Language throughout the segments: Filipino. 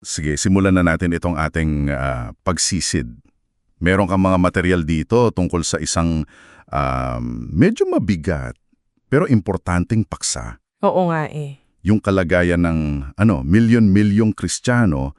Sige, simulan na natin itong ating ah, pagsisid. Meron kang mga material dito tungkol sa isang um, medyo mabigat pero importanteng paksa. Oo nga eh. Yung kalagayan ng ano, milyon-milyong Kristiyano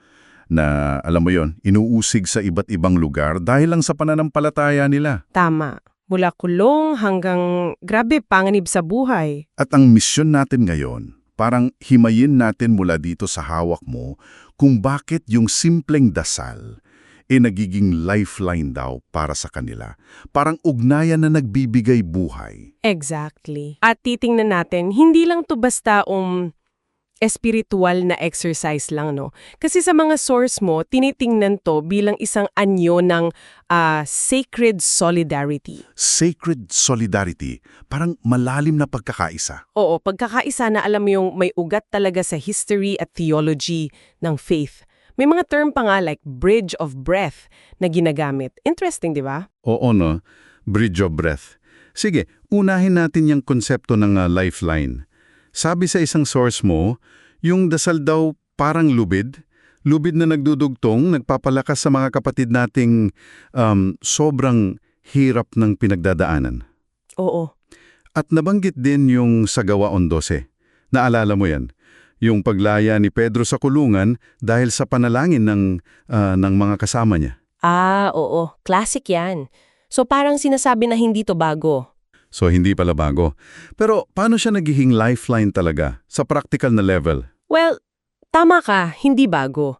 na alam mo yon, inuusig sa iba't ibang lugar dahil lang sa pananampalataya nila. Tama. Mula kulong hanggang grabe panganib sa buhay. At ang misyon natin ngayon, parang himayin natin mula dito sa hawak mo kung bakit yung simpleng dasal e nagiging lifeline daw para sa kanila. Parang ugnayan na nagbibigay buhay. Exactly. At titingnan natin, hindi lang to basta um espiritual na exercise lang, no? Kasi sa mga source mo, tinitingnan to bilang isang anyo ng ah, sacred solidarity. Sacred solidarity, parang malalim na pagkakaisa. Oo, pagkakaisa na alam mo yung may ugat talaga sa history at theology ng faith. May mga term pa nga like bridge of breath na ginagamit. Interesting, di ba? Oo no, bridge of breath. Sige, unahin natin yung konsepto ng ah, lifeline. Sabi sa isang source mo, yung dasal daw parang lubid, lubid na nagdudugtong, nagpapalakas sa mga kapatid nating um, sobrang hirap ng pinagdadaanan. Oo. At nabanggit din yung sa Gawa 12. Naalala mo yan? Yung paglaya ni Pedro sa kulungan dahil sa panalangin ng, ah, ng mga kasama niya. Ah, oo. Classic yan. So parang sinasabi na hindi to bago. So hindi pala bago. Pero paano siya nagiging lifeline talaga sa practical na level? Well, tama ka, hindi bago.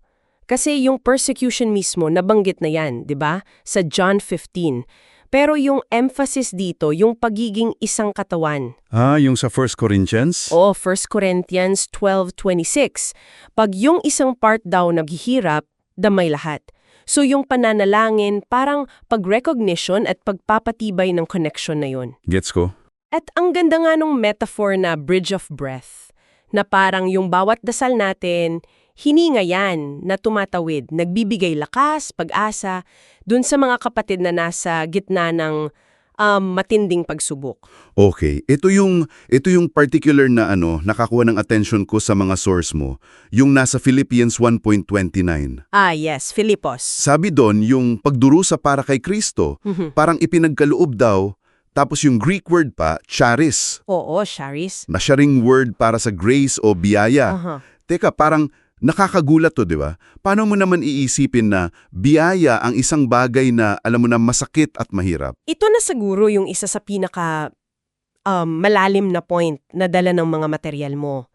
Kasi yung persecution mismo, nabanggit na yan, di ba? Sa John 15. Pero yung emphasis dito, yung pagiging isang katawan. Ah, yung sa 1 Corinthians? O 1 Corinthians 12.26. Pag yung isang part daw naghihirap, damay lahat. So yung pananalangin, parang pag-recognition at pagpapatibay ng connection na yun. Gets ko. At ang ganda nga nung metaphor na bridge of breath, na parang yung bawat dasal natin, hininga yan na tumatawid, nagbibigay lakas, pag-asa, dun sa mga kapatid na nasa gitna ng um, matinding pagsubok. Okay, ito yung ito yung particular na ano nakakuha ng attention ko sa mga source mo, yung nasa Philippians 1.29. Ah yes, Filipos. Sabi doon yung pagdurusa para kay Kristo, Mhm. parang ipinagkaloob daw, tapos yung Greek word pa, charis, Oo, Charis. na siya word para sa grace o biyaya. Aha. Teka, parang nakakagulat to, di ba? Paano mo naman iisipin na biyaya ang isang bagay na alam mo na masakit at mahirap? Ito na siguro yung isa sa pinaka um, malalim na point na dala ng mga material mo.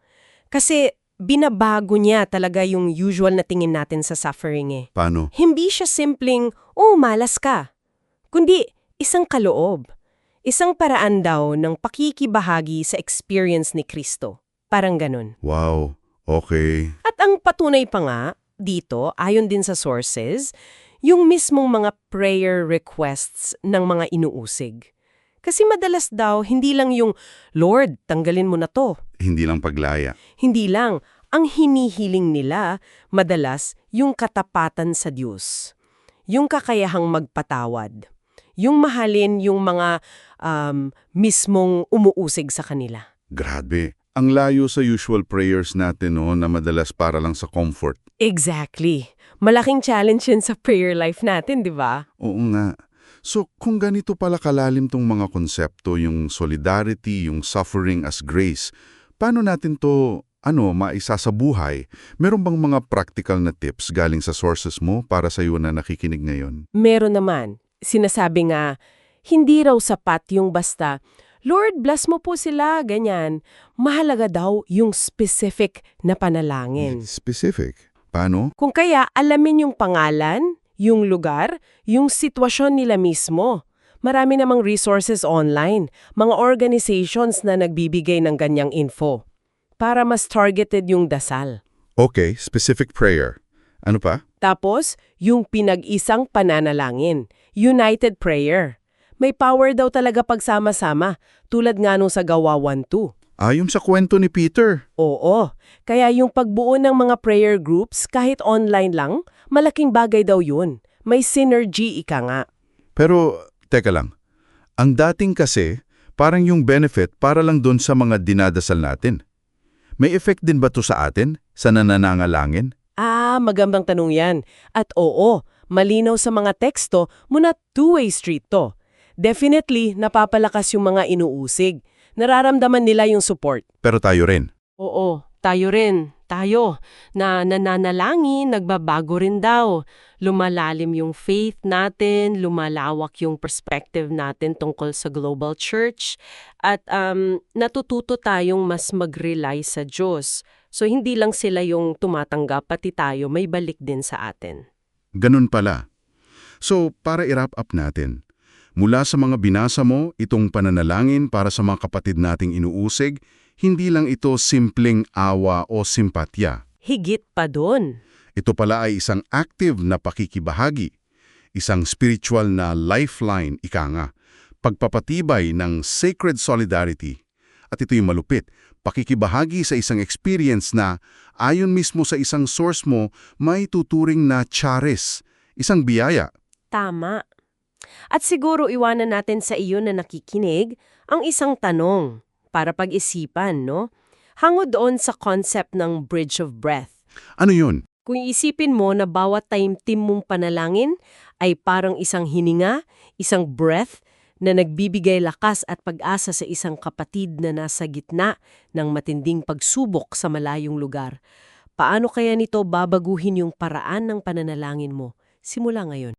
Kasi binabago niya talaga yung usual na tingin natin sa suffering eh. Paano? Hindi siya simpleng, oh, malas ka. Kundi, isang kaloob. Isang paraan daw ng pakikibahagi sa experience ni Kristo. Parang ganun. Wow, okay. At ang patunay pa nga, dito, ayon din sa sources, yung mismong mga prayer requests ng mga inuusig. Kasi madalas daw, hindi lang yung, Lord, tanggalin mo na to. Hindi lang paglaya. Hindi lang, ang hinihiling nila, madalas, yung katapatan sa Diyos. Yung kakayahang magpatawad. Yung mahalin yung mga um, mismong umuusig sa kanila. Grabe. Ang layo sa usual prayers natin no, na madalas para lang sa comfort. Exactly. Malaking challenge yun sa prayer life natin, di ba? Oo nga. So kung ganito pala kalalim tong mga konsepto, yung solidarity, yung suffering as grace, paano natin to ano, maisa sa buhay? Meron bang mga practical na tips galing sa sources mo para sa iyo na nakikinig ngayon? Meron naman. Sinasabi nga, hindi raw sapat yung basta, Lord, bless mo po sila, ganyan. Mahalaga daw yung specific na panalangin. Specific. Paano? Kung kaya, alamin yung pangalan, yung lugar, yung sitwasyon nila mismo. Marami namang resources online, mga organizations na nagbibigay ng ganyang info. Para mas targeted yung dasal. Okay, specific prayer. Ano pa? Tapos, yung pinag-isang pananalangin, United Prayer. May power daw talaga pagsama-sama, tulad nga nung sa Gawa 1.2. Ayon sa kwento ni Peter. Oo, kaya yung pagbuo ng mga prayer groups kahit online lang, malaking bagay daw yun. May synergy ika nga. Pero, teka lang. Ang dating kasi, parang yung benefit para lang doon sa mga dinadasal natin. May effect din ba to sa atin, sa nananangalangin? Ah, magandang tanong yan. At oo, malinaw sa mga teksto muna two-way street to. Definitely, napapalakas yung mga inuusig. Nararamdaman nila yung support. Pero tayo rin. Oo, tayo rin. Tayo. Na nananalangin, nagbabago rin daw. Lumalalim yung faith natin, lumalawak yung perspective natin tungkol sa global church, at um, natututo tayong mas mag-rely sa Diyos. So hindi lang sila yung tumatanggap, pati tayo may balik din sa atin. Ganun pala. So, para i-wrap up natin, mula sa mga binasa mo, itong pananalangin para sa mga kapatid nating inuusig, hindi lang ito simpleng awa o simpatya. Higit pa doon. Ito pala ay isang active na pakikibahagi, isang spiritual na lifeline, ika nga, pagpapatibay ng sacred solidarity. At ito yung malupit, pakikibahagi sa isang experience na, ayon mismo sa isang source mo, may tuturing na charis, isang biyaya. Tama. At siguro iwanan natin sa iyo na nakikinig ang isang tanong para pag-isipan, no? Hango doon sa concept ng bridge of breath. Ano yun? Kung isipin mo na bawat taimtim mong panalangin ay parang isang hininga, isang breath na nagbibigay lakas at pag-asa sa isang kapatid na nasa gitna ng matinding pagsubok sa malayong lugar. Paano kaya nito babaguhin yung paraan ng pananalangin mo simula ngayon?